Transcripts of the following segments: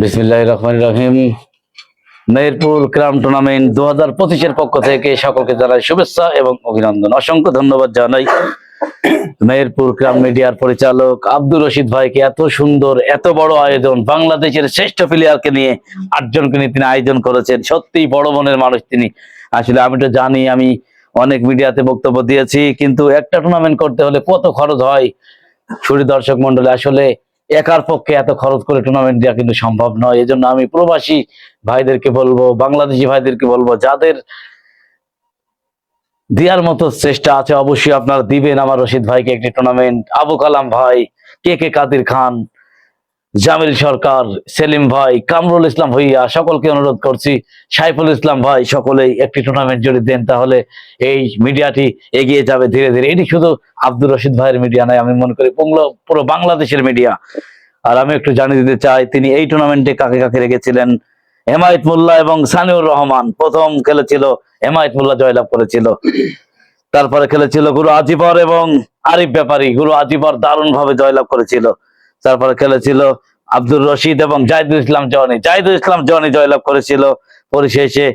বিসমিল্লাহ মেহেরপুর ক্রাম টুর্নামেন্ট দু হাজার পঁচিশের পক্ষ থেকে সকলকে জানাই শুভেচ্ছা এবং অভিনন্দন। অসংখ্য ধন্যবাদ জানাই। মেহেরপুর ক্রাম মিডিয়ার পরিচালক আব্দুর রশিদ ভাইকে এত সুন্দর, এত বড় আয়োজন, বাংলাদেশের শ্রেষ্ঠ প্লেয়ারকে নিয়ে আটজনকে নিয়ে তিনি আয়োজন করেছেন। সত্যি বড় মনের মানুষ তিনি। আসলে আমি তো জানি, আমি অনেক মিডিয়াতে বক্তব্য দিয়েছি, কিন্তু একটা টুর্নামেন্ট করতে হলে কত খরচ হয়? সুরি দর্শক মন্ডলী আসলে একার পক্ষে এত খরচ করে টুর্নামেন্ট দেওয়া কিন্তু সম্ভব নয়। এজন্য আমি প্রবাসী ভাইদেরকে বলব, বাংলাদেশি ভাইদেরকে বলব, যাদের দেওয়ার মতো চেষ্টা আছে, অবশ্যই আপনারা দিবেন। আমার রশিদ ভাইকে একটি টুর্নামেন্ট আবু কালাম ভাই, কে কে কাদির খান জামিল সরকার, সেলিম ভাই, কামরুল ইসলাম ভইয়া, সকলকে অনুরোধ করছি, সাইফুল ইসলাম ভাই, সকলেই একটি টুর্নামেন্ট যদি দেন, তাহলে এই মিডিয়াটি এগিয়ে যাবে ধীরে ধীরে। এটি শুধু আব্দুর রশিদ ভাইয়ের মিডিয়া নয়, আমি মনে করি পুরো বাংলাদেশের মিডিয়া। আর আমি একটু জানিয়ে দিতে চাই, তিনি এই টুর্নামেন্টে কাকে কাকে রেখেছিলেন? হেমায়ত মোল্লা এবং সানিউর রহমান, প্রথম খেলেছিল হেমায়ত মোল্লা জয়লাভ করেছিল। তারপরে খেলেছিল গুরু আজিবর এবং আরিফ ব্যাপারী, গুরু আজিবর দারুণ ভাবে জয়লাভ করেছিল। তারপরে খেলেছিল আব্দুর রশিদ এবং জাহিদুল ইসলাম জনি জাহিদুল ইসলাম জনি জয়লাভ করেছিল। পরিশেষে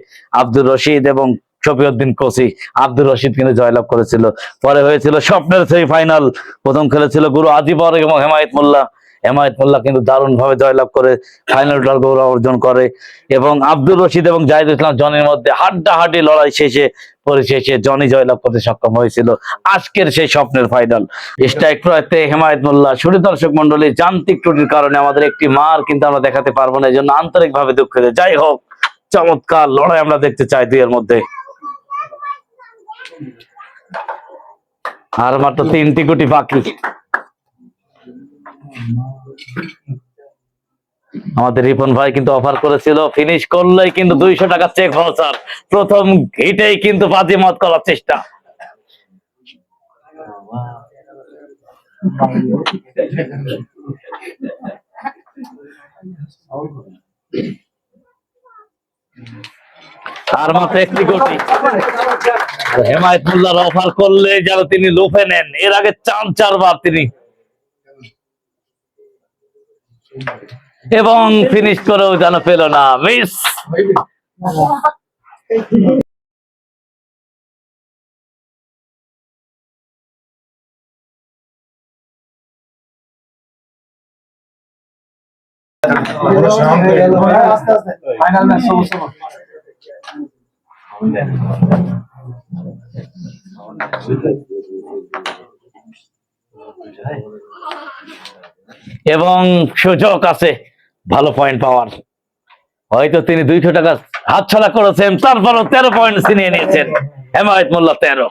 আব্দুর রশিদ এবং শফিউদ্দিন কোসি আব্দুর রশিদ কিন্তু জয়লাভ করেছিল। পরে হয়েছিল স্বপ্নের সেমিফাইনাল। প্রথম খেলেছিল গুরু আজিবর এবং হেমায়ত মোল্লা। হেমায়ত মোল্লা কিন্তু দারুণ ভাবে জয়লাভ করে ফাইনালটার গৌরব অর্জন করে এবং আব্দুর রশিদ এবং জাহিদুল ইসলাম জনির মধ্যে হাড্ডাহাড্ডি লড়াই শেষে পরিশেষে জনি জয়লাভ করতে সক্ষম হয়েছিল। আজকের সেই স্বপ্নের ফাইনাল স্ট্রাইক প্রয়তে হেমায়ত মোল্লা শুরু দর্শক মন্ডলী যান্ত্রিক ত্রুটির কারণে আমাদের একটি মার কিন্তু আমরা দেখাতে পারব না এই জন্য আন্তরিক ভাবে দুঃখিত। যাই হোক, চমৎকার লড়াই আমরা দেখতে চাই দুইয়ের মধ্যে। আর মাত্র তিনটি কোটি বাকি। আমাদের রিপন ভাই কিন্তু অফার করেছিল। ফিনিশ করলেই কিন্তু দুইশো টাকা চেক ভাউচার প্রথম হিটেই কিন্তু বাজি মত করার চেষ্টা। আর মাত্র একটি কোটি হেমায়ত অফার করলে যেন তিনি লোফে নেন। এর আগে চার চারবার তিনি এবং ফিনিশ করেও যেন পেল না মিস ফাইনাল ম্যাচ এবং সুযোগ আছে, ভালো পয়েন্ট পাওয়ার। হয়তো তিনি দুইশো টাকা হাতছাড়া করেছেন, তারপরও তেরো পয়েন্ট ছিনিয়ে নিয়েছেন। হেমায়ত মোল্লা তেরো।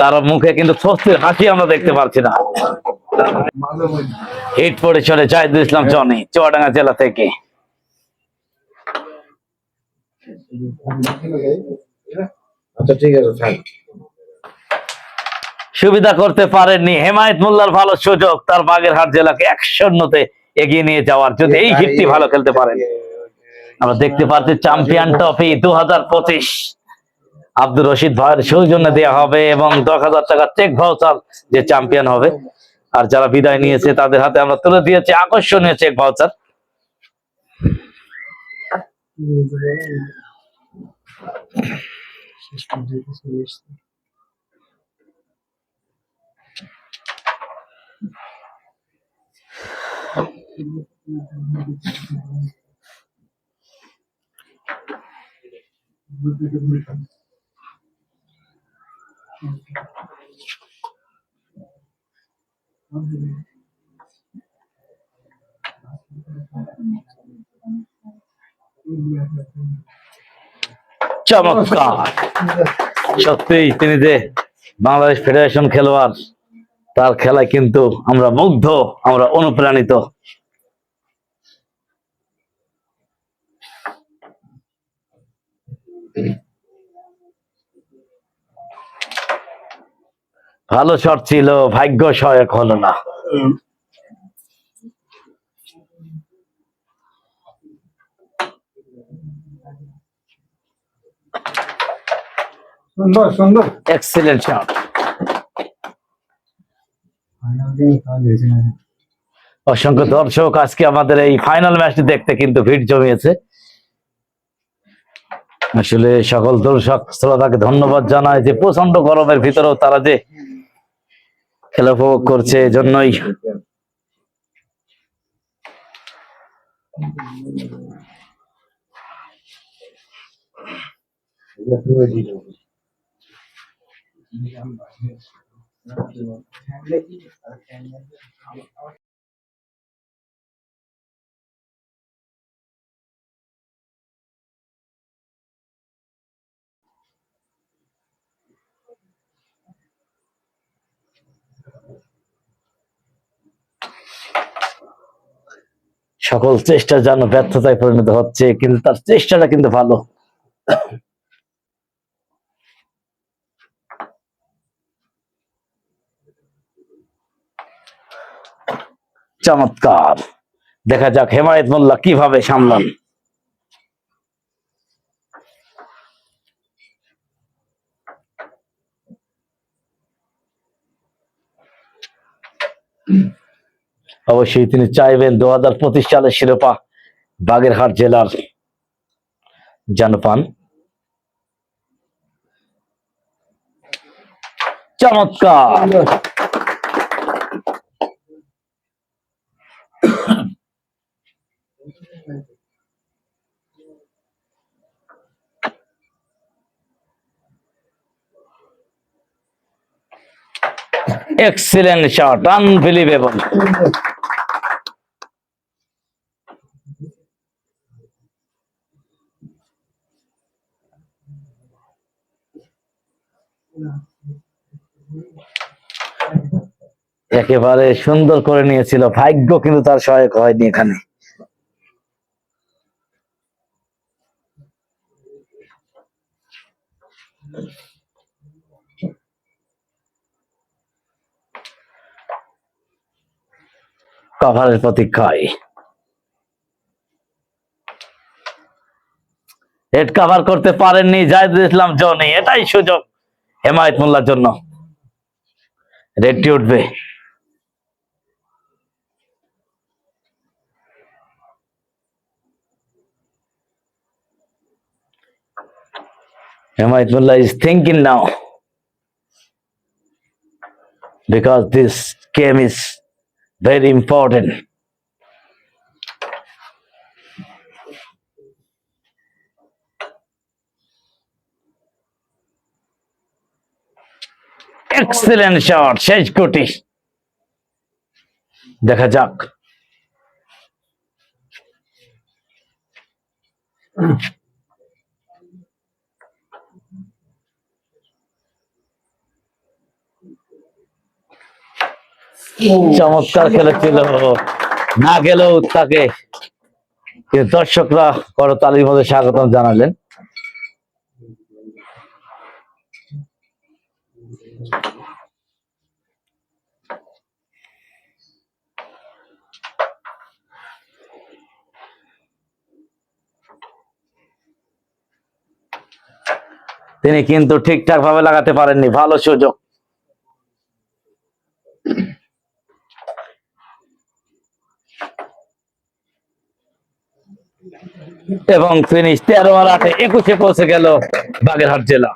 তার মুখে কিন্তু স্বস্তির হাসি আমরা দেখতে পাচ্ছি না। হিট চলে জাহিদুল ইসলাম জনি চুয়াডাঙ্গা জেলা থেকে। আচ্ছা ঠিক আছে সুবিধা করতে পারেননি। হেমায়ত মোল্লার ভালো সুযোগ তার বাগেরহাট জেলাকে এক শূন্যতে এগিয়ে নিয়ে যাওয়ার যদি এই হিটটি ভালো খেলতে পারেন। আমরা দেখতে পাচ্ছি চ্যাম্পিয়ন ট্রফি দু হাজার পঁচিশ। আব্দুর রশিদ ভাইয়ের সৌজন্যে দেওয়া হবে এবং দশ হাজার টাকা চেক ভাউচার যে চ্যাম্পিয়ন হবে আর যারা বিদায় নিয়েছে তাদের হাতে আমরা তুলে দিয়েছি আকর্ষণীয় চেক ভাউচার। চমৎকার। সত্যিই তিনি যে বাংলাদেশ ফেডারেশন খেলোয়াড় তার খেলায় কিন্তু আমরা মুগ্ধ আমরা অনুপ্রাণিত। ভালো শট ছিল ভাগ্য সহায়ক হলো না। সুন্দর সুন্দর। এক্সিলেন্ট শট অসংখ্য দর্শক আজকে আমাদের এই ফাইনাল ম্যাচটি দেখতে কিন্তু ভিড় জমিয়েছে। আসলে সকল দর্শক শ্রোতাকে ধন্যবাদ জানায় যে প্রচণ্ড গরমের ভিতরেও তারা যে খেলা উপভোগ করছে এজন্যই। সকল চেষ্টা যেন ব্যর্থতায় পরিণত হচ্ছে, কিন্তু তার চেষ্টাটা কিন্তু ভালো। চমৎকার। দেখা যাক হেমায়েত মোল্লা কীভাবে সামলান। অবশ্যই তিনি চাইবেন দু হাজার পঁচিশ সালের শিরোপা বাগেরহাট জেলার যেন পান চমৎকার! এক্সিলেন্ট শট আনবিলিভেবল একেবারে সুন্দর করে নিয়েছিল। ভাগ্য কিন্তু তার সহায়ক হয়নি এখানে। কভারের প্রতীক্ষায়। হেড কভার করতে পারেননি, জাহিদুল ইসলাম, জনি, এটাই সুযোগ। হেমায়ত মোল্লার জন্য রেডটি উঠবে Hemayat Mullah is thinking now because this game is very important. Excellent shot শেষ কোটি দেখা যাক চমৎকার খেলেছিল। না গেলেও তাকে দর্শকরা করতালির মধ্যে স্বাগতম জানালেন। তিনি কিন্তু ঠিকঠাক ভাবে লাগাতে পারেননি, ভালো সুযোগ। এবং ফিনিশ তেরো আর আটে একুশে পৌঁছে গেল বাগেরহাট জেলা।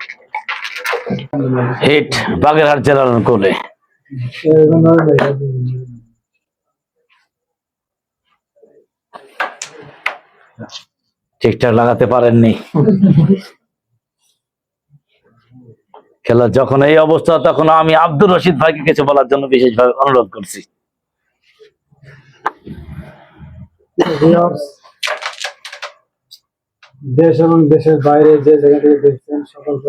হিট বাগেরহাট জেলার কোলে। ঠিকঠাক লাগাতে পারেননি। খেলা যখন এই অবস্থা, তখন আমি আব্দুর রশিদ ভাইকে কিছু বলার জন্য বিশেষভাবে অনুরোধ করছি। দেশ এবং দেশের বাইরে যে জায়গা থেকে দেখছেন, সকলকে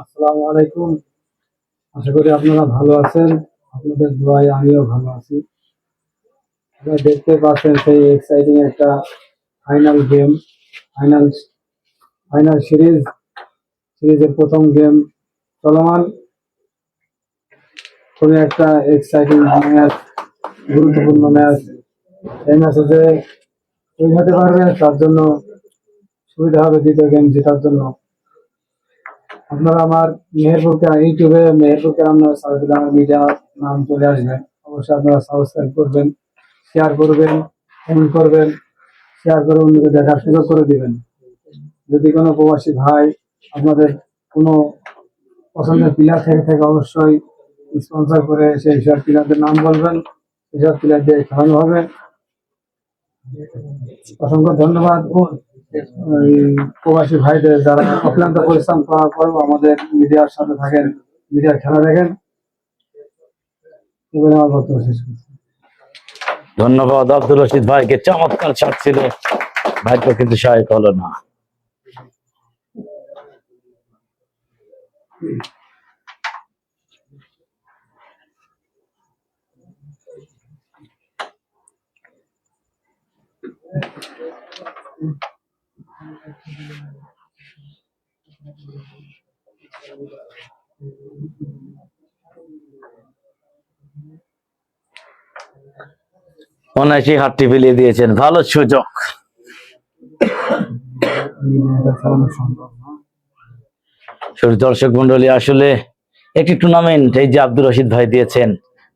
আসসালাম। আলাইকুম। আশা করি আপনারা ভালো আছেন। আপনাদের দোয়ায় আমিও ভালো আছি। দেখতে পাচ্ছেন সেই এক্সাইটিং একটা final game final final series সিরিজের প্রথম গেম চলমান খুবই একটা এক্সাইটিং ম্যাচ, গুরুত্বপূর্ণ ম্যাচ। এই ম্যাচে যে হতে পারবে, তার জন্য সুবিধা হবে দ্বিতীয় গেম জেতার জন্য। আপনারা আমার মেহেরপুরকে, ইউটিউবে মেহেরপুরকে আমরা সাউথ মিডিয়া নাম চলে আসবে। অবশ্যই আপনারা সাবস্ক্রাইব করবেন শেয়ার করবেন কমেন্ট করবেন শেয়ার করে অন্যকে দেখার সুযোগ করে দিবেন। যদি কোনো প্রবাসী ভাই আপনাদের কোনো পছন্দের প্লেয়ার থেকে থাকে অবশ্যই স্পন্সর করে সেই সব প্লেয়ারদের নাম বলবেন। সেসব প্লেয়ার দিয়ে খেলানো হবে। অসংখ্য ধন্যবাদ। প্রবাসী ভাইদের যারা অক্লান্ত পরিশ্রম করার পরেও আমাদের মিডিয়ার সাথে থাকেন, মিডিয়ার খেলা দেখেন। এবারে আমার বক্তব্য শেষ করছি। ধন্যবাদ। আব্দুল রশিদ ভাইকে চমৎকার শট ছিল। ভাগ্য কিন্তু সহায়ক হলো না। অনায়াসে হাতটি ফেলিয়ে দিয়েছেন। ভালো সুযোগ মিডিয়াটা চালানো সম্ভব না শুধু দর্শক মন্ডলী, আসলে একটি টুর্নামেন্ট এই যে আব্দুর রশিদ ভাই দিয়েছেন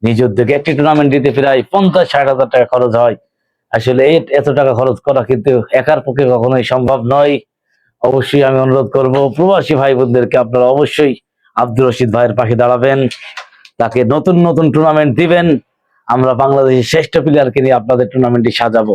নিজ উদ্যোগে, একটি টুর্নামেন্ট দিতে প্রায় পঞ্চাশ ষাট হাজার টাকা খরচ হয়। আসলে এত টাকা খরচ করা কিন্তু একার পক্ষে কখনোই সম্ভব নয়। অবশ্যই আমি অনুরোধ করব, প্রবাসী ভাই বোনদেরকে আপনারা অবশ্যই আব্দুর রশিদ ভাইয়ের পাশে দাঁড়াবেন। তাকে নতুন নতুন টুর্নামেন্ট দিবেন। আমরা বাংলাদেশের শ্রেষ্ঠ প্লেয়ারকে নিয়ে আপনাদের টুর্নামেন্টটি সাজাবো।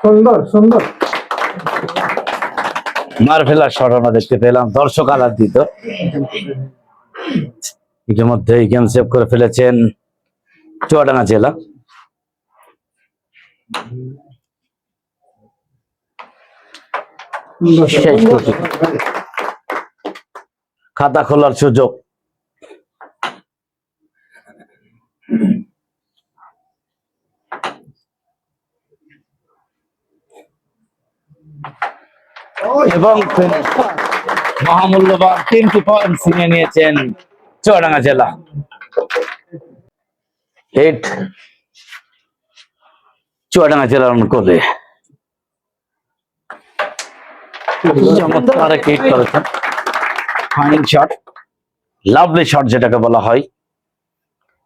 সুন্দর সুন্দর। মার ফেলার শট দেখতে পেলাম দর্শক আলাদ দিত ইতিমধ্যে গেম সেভ করে ফেলেছেন চুয়াডাঙ্গা জেলা। শেষ। খাতা খোলার সুযোগ। এবং মহামূল্যবান তিনটি পয়েন্ট ছিনিয়ে নিয়েছেন চুয়াডাঙ্গা জেলা। এইট চুয়াডাঙ্গা জেলার অনুকূলে। চমৎকার করেছেন। ফাইন শট লাভলি শট যেটাকে বলা হয়।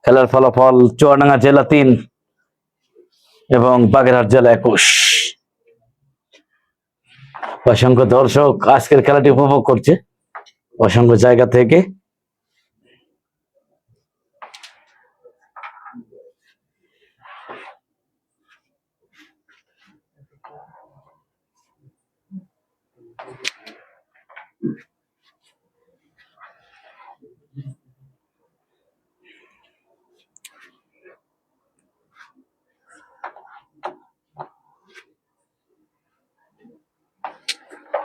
খেলার ফলাফল চুয়াডাঙ্গা জেলা তিন এবং বাগেরহাট জেলা একুশ। অসংখ্য দর্শক আজকের খেলাটি উপভোগ করছে। অসংখ্য জায়গা থেকে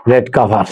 রেড কাভার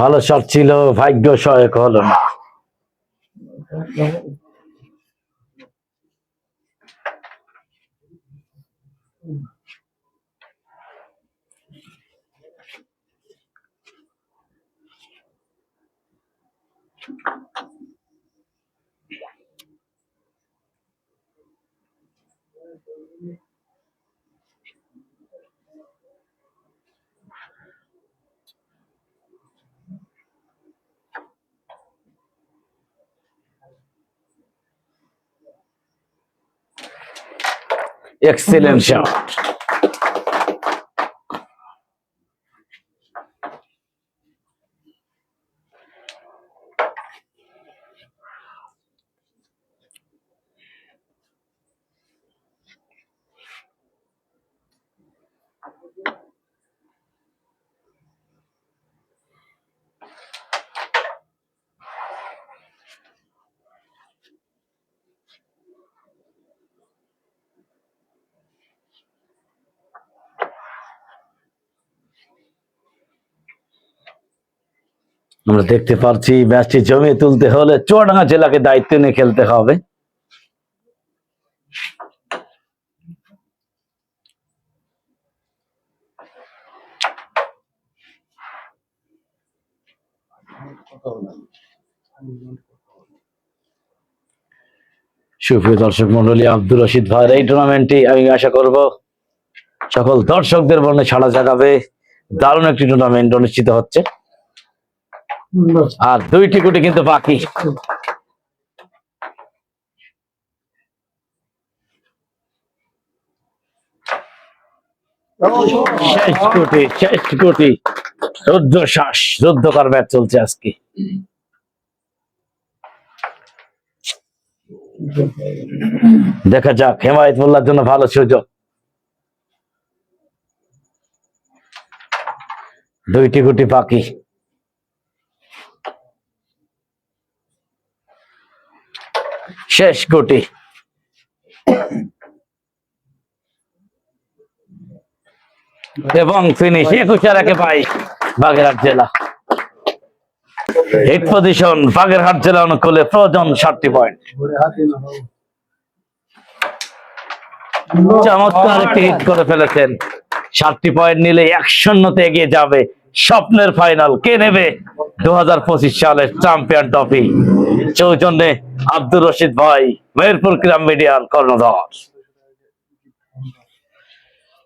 ভালো শট ছিল ভাগ্য সহায়ক হলো না। এক্সেলেন্ট শট আমরা দেখতে পাচ্ছি, ম্যাচটি জমিয়ে তুলতে হলে চুয়াডাঙ্গা জেলাকে দায়িত্ব নিয়ে খেলতে হবে। সুপ্রিয় দর্শক মন্ডলী, আব্দুর রশিদ ভাইয়ের এই টুর্নামেন্টটি আমি আশা করব সকল দর্শকদের মনে ছাড়া জাগাবে। দারুণ একটি টুর্নামেন্ট অনুষ্ঠিত হচ্ছে। আর দুইটি কোটি কিন্তু বাকি। কোটি কোটি শ্বাস চলছে আজকে। দেখা যাক, হেমায়ত মোল্লার জন্য ভালো সুযোগ। দুইটি গুটি বাকি। শেষ কোটি এবং ফিনিশ একুশ একে পাই বাগেরহাট জেলা। হিট পজিশন বাগেরহাট জেলা অনুকূলে প্রয়োজন ষাটটি পয়েন্ট। চমৎকার একটি হিট করে ফেলেছেন। সাতটি পয়েন্ট নিলে এক শূন্যতে এগিয়ে যাবে স্বপ্নের ফাইনাল কে নেবে? দু সালের চ্যাম্পিয়ন ট্রফি চৌজন্যে আব্দুর রশিদ ভাই মেহেরপুর গ্রাম মিডিয়ার কর্ণধর।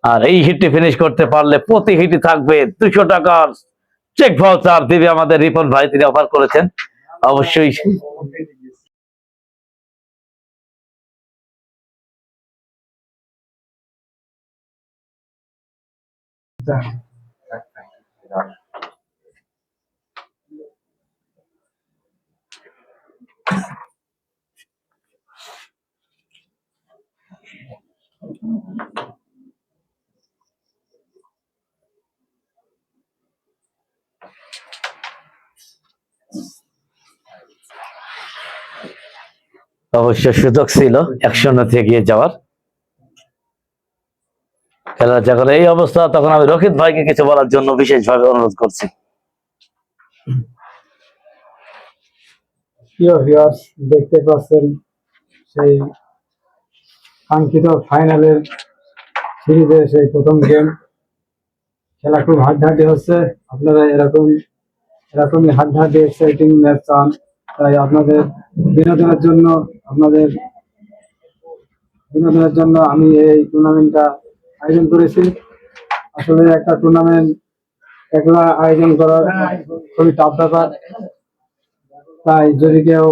আর এই হিটটি ফিনিশ করতে পারলে প্রতি হিটই থাকবে দুশো টাকার চেক ভাউচার দিবে আমাদের রিপন ভাই, তিনি অফার করেছেন। অবশ্যই অবশ্য সুযোগ ছিল এক শূন্যতে এগিয়ে যাওয়ার। খেলা যখন এই অবস্থা, তখন আমি রকিত ভাইকে কিছু বলার জন্য বিশেষভাবে অনুরোধ করছি। দেখতে পাচ্ছেন সেই কাঙ্ক্ষিত ফাইনালের সিরিজের সেই প্রথম গেম খেলা খুব হাড্ডাহাড্ডি হচ্ছে। আপনারা এরকম, এরকমই হাড্ডাহাড্ডি এক্সাইটিং ম্যাচ চান। তাই আপনাদের বিনোদনের জন্য, আপনাদের বিনোদনের জন্য আমি এই টুর্নামেন্টটা আয়োজন করেছি। আসলে একটা টুর্নামেন্ট একলা আয়োজন করার খুবই টাফ ব্যাপার। তাই যদি কেউ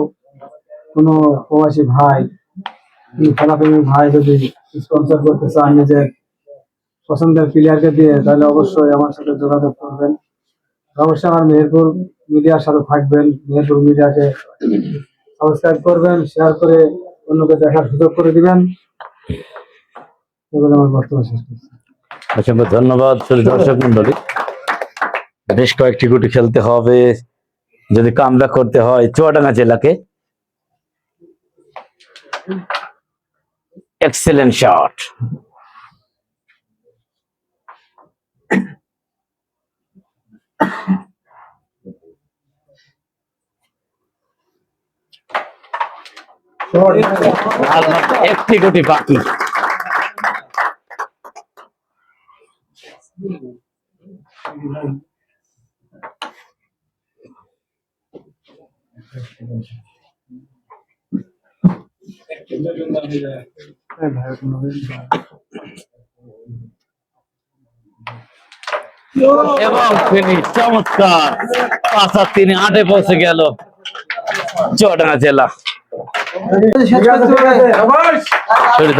কোনো প্রবাসী ভাই খেলাপ্রেমী ভাই যদি স্পন্সর করতে চান নিজের পছন্দের প্লেয়ারকে দিয়ে, তাহলে অবশ্যই আমার সাথে যোগাযোগ করবেন। অবশ্যই আমার মেহেরপুর মিডিয়ার সাথে থাকবেন, মেহেরপুর মিডিয়াকে সাবস্ক্রাইব করবেন শেয়ার করে অন্যকে দেখার সুযোগ করে দিবেন। এগুলো আমার বক্তব্য শেষ অসংখ্য ধন্যবাদ দর্শক মন্ডলী বেশ কয়েকটি গুটি খেলতে হবে। যদি কামব্যাক করতে হয়, চুয়াডাঙ্গা জেলাকে। এক্সেলেন্ট শট একটি গুটি বাকি এই ভাই কোনো এবং তিনি চমৎকার পাঁচ আর তিনি আটে পৌঁছে গেল চুয়াডাঙ্গা জেলা।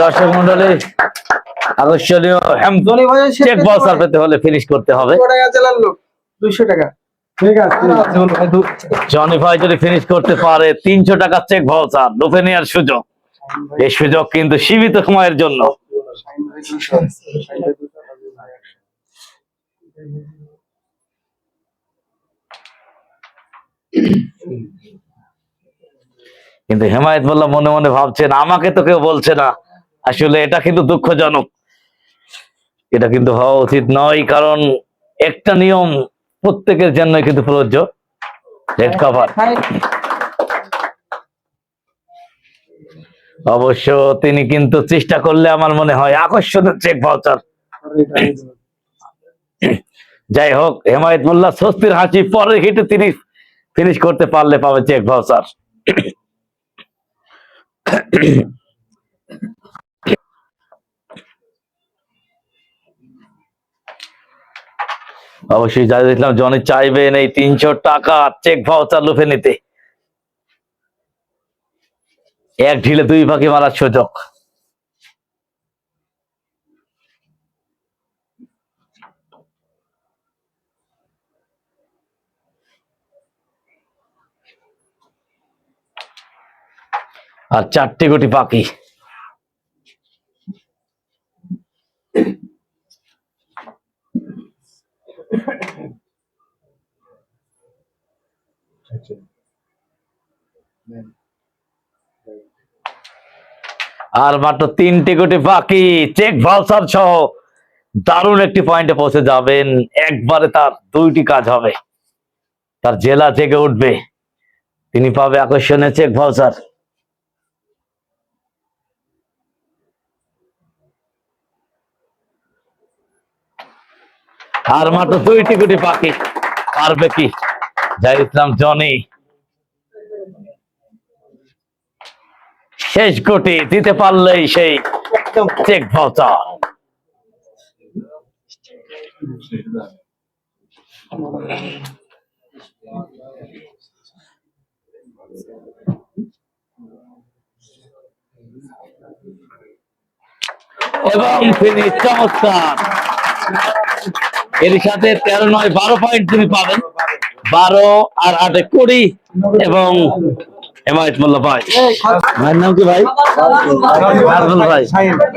দর্শক মন্ডলী আকর্ষণীয় চেক বাউচার পেতে হলে ফিনিশ করতে হবে। দুইশো টাকা। জনি ভাই যদি ফিনিশ করতে পারে তিনশো টাকা চেক ভাউচার লুফে নেওয়ার সুযোগ। এই সুযোগ কিন্তু সীমিত সময়ের জন্য। কিন্তু হেমায়ত মোল্লা মনে মনে ভাবছেন, আমাকে তো কেউ বলছে না। আসলে এটা কিন্তু দুঃখজনক। এটা কিন্তু হওয়া উচিত নয়, কারণ একটা নিয়ম প্রত্যেকের জন্যই কিন্তু প্রযোজ্য। রেড কভার অবশ্য তিনি কিন্তু চেষ্টা করলে আমার মনে হয় আকর্ষণের চেক ভাউচার যাই হোক, হেমায়ত মোল্লা, স্বস্তির হাসি, পরের হিটে তিনি ফিনিশ করতে পারলে পাবে চেক ভাউচার অবশ্যই যা দেখলাম জনি চাইবেন এই তিনশো টাকা চেক ভাউচার লুফে নিতে। এক ঢিলে দুই পাখি মারার সুযোগ। আর চারটি গুটি পাখি আর মাত্র তিনটি গুটি বাকি। চেক ভাউচার সহ দারুণ একটি পয়েন্টে পৌঁছে যাবেন। একবারে তার দুইটি কাজ হবে। তার জেলা জেগে উঠবে। তিনি পাবে আকর্ষণীয় চেক ভাউচার আর মাত্র দুইটি গুটি বাকি। পারবে কি? জাহির ইসলাম জনি শেষ গুটি দিতে পারলেই সেই চেক ভাউচার এবং তিনি চমৎকার। এর সাথে তেরো নয়, বারো পয়েন্ট তিনি পাবেন। বারো আর আটে কুড়ি এবং হেমায়ত মোল্লা ভাই। ভাইয়ের নাম কি ভাই? রাজবুল ভাই।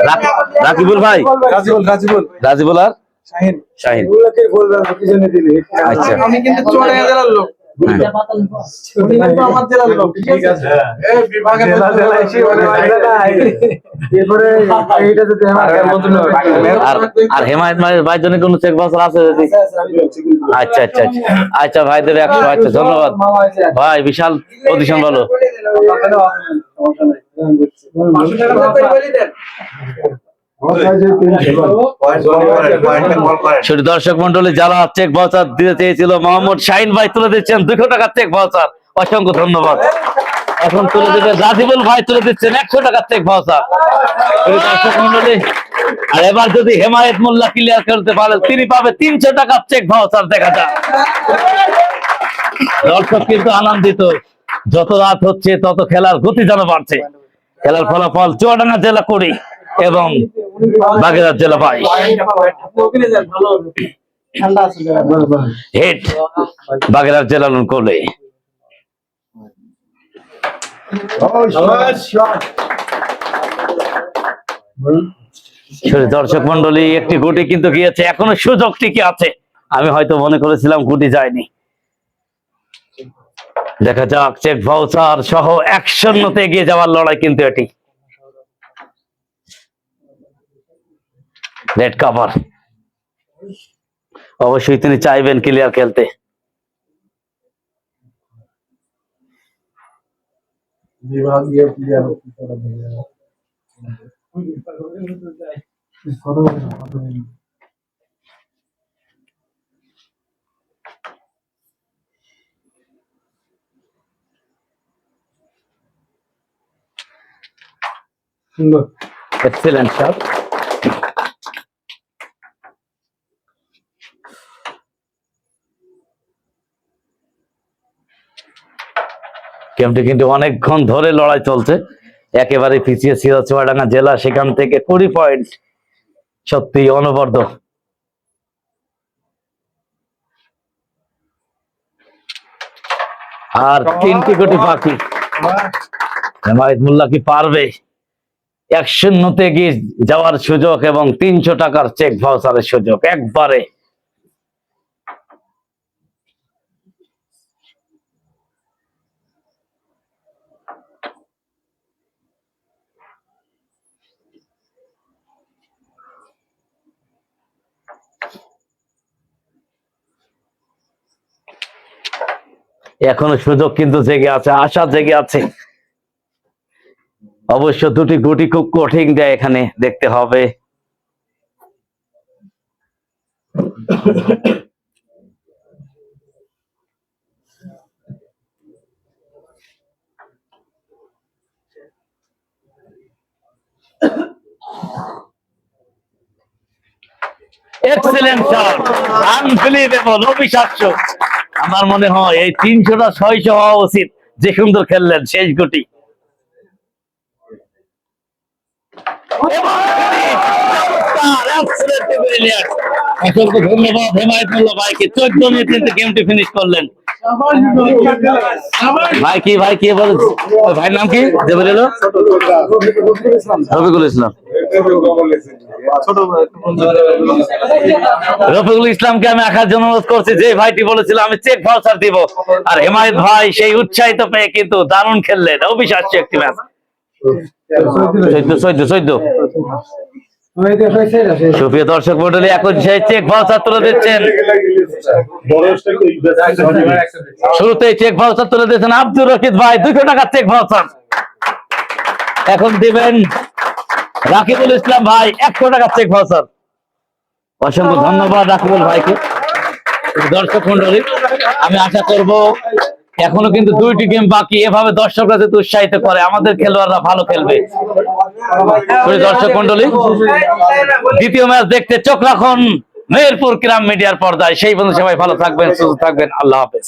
রাক- রাকিবুল ভাই? রাজিবুল রাজিবুল। রাজিবুল আর? শাহিন। শাহিন। এগুলোকে বলবেন কি জন্য দিলি। আচ্ছা। আমি কিন্তু চুয়াডাঙ্গা জেলার লোক। এইটা যদি আমার আর হেমায়ত ভাই জন্য কোনো চেক বাউচার আছে যদি? আচ্ছা আচ্ছা আচ্ছা আচ্ছা ভাইদের একশো আচ্ছা ধন্যবাদ। ভাই বিশাল পজিশন বলো দর্শক মন্ডলী যারা চেক ভাউচার দিতে চেয়েছিল, মোহাম্মদ শাহিন ভাই তুলে দিচ্ছেন দুশো টাকার চেক ভাউচার অসংখ্য ধন্যবাদ। এখন তুলে দিতে রাজিবুল ভাই, তুলে দিচ্ছেন একশো টাকার চেক ভাউচার দর্শক মন্ডলী, আর এবার যদি হেমায়েত মোল্লা ক্লিয়ার করতে পারে, তিনি পাবে তিনশো টাকার চেক ভাউচার দেখা যাক। দর্শক কিন্তু আনন্দিত। যত রাত হচ্ছে, তত খেলার গতি যেন বাড়ছে। খেলার ফলাফল চুয়াডাঙ্গা জেলা করি এবং বাগেরহাট জেলা ঠান্ডা আছে বাগেরহাট জেলা কোলে। দর্শক মন্ডলী একটি গুটি কিন্তু গিয়েছে, এখনও সুযোগ টিকে আছে? আমি হয়তো মনে করেছিলাম গুটি যায়নি। দেখা যাক, চেক ভাউচার সহ এক এগিয়ে যাওয়ার লড়াই কিন্তু এটি। রেড কাভার অবশ্যই তিনি চাইবেন ক্লিয়ার খেলতে। বিভাগীয় প্লেয়ার সুন্দর। এক্সেলেন্ট শট গেমটি কিন্তু অনেকক্ষণ ধরে লড়াই চলছে। একেবারে পিছিয়ে ছিল চুয়াডাঙ্গা জেলা, সেখান থেকে কুড়ি পয়েন্ট। সত্যি অনবদ্য। আর তিনটি কোটি পাখি হেমায়ত মোল্লা কি পারবে? এক শূন্যতে এগিয়ে যাওয়ার সুযোগ এবং তিনশো টাকার চেক ভাউচারের সুযোগ। একবারে এখনও সুযোগ কিন্তু জেগে আছে, আশা জেগে আছে। অবশ্য দুটি গুটি খুব কঠিন দেয় এখানে দেখতে হবে। এক্সেলেন্ট শট আনবিলিভেবল অবিশ্বাস্য। আমার মনে হয় এই তিনশোটা ছয়শো হওয়া উচিত। যে সুন্দর খেললেন শেষ গুটি। অসংখ্য ধন্যবাদ হেমায়ত ভাইকে চোদ্দ মিনিট গেমটি ফিনিশ করলেন ভাই কি ভাই কি বল ভাইয়ের নাম কি? যে রফিকুল ইসলাম। রফিকুল ইসলামকে আমি জন্য অনুরোধ করছি, যে ভাইটি বলেছিল, আমি চেক ভাউচার দিব। আর হেমায়ত ভাই সেই উৎসাহিত পেয়ে কিন্তু দারুণ খেললেন, অবিশ্বাস্য একটি ম্যাচ। চোদ্দ চোদ্দ চোদ্দ দর্শক মন্ডলী এখন সেই চেক ভাউচার তুলে দিচ্ছেন। শুরুতেই চেক ভাউচার তুলে দিয়েছেন আব্দুর রশিদ ভাই দুশো টাকার চেক ভাউচার এখন দিবেন রাকিবুল ইসলাম ভাই একশো টাকার চেক ভাউচার অসংখ্য ধন্যবাদ রাকিবুল ভাইকে। দর্শক মন্ডলী আমি আশা করব এখনও কিন্তু দুইটি গেম বাকি। এভাবে দর্শকরা যাতে উৎসাহিত করে আমাদের খেলোয়াড়রা ভালো খেলবে। দর্শক মন্ডলী দ্বিতীয় ম্যাচ দেখতে চোখ রাখুন। মেহেরপুর গ্রাম মিডিয়ার পর্দায়। সেই বন্ধু সবাই ভালো থাকবেন সুস্থ থাকবেন। আল্লাহ হাফেজ।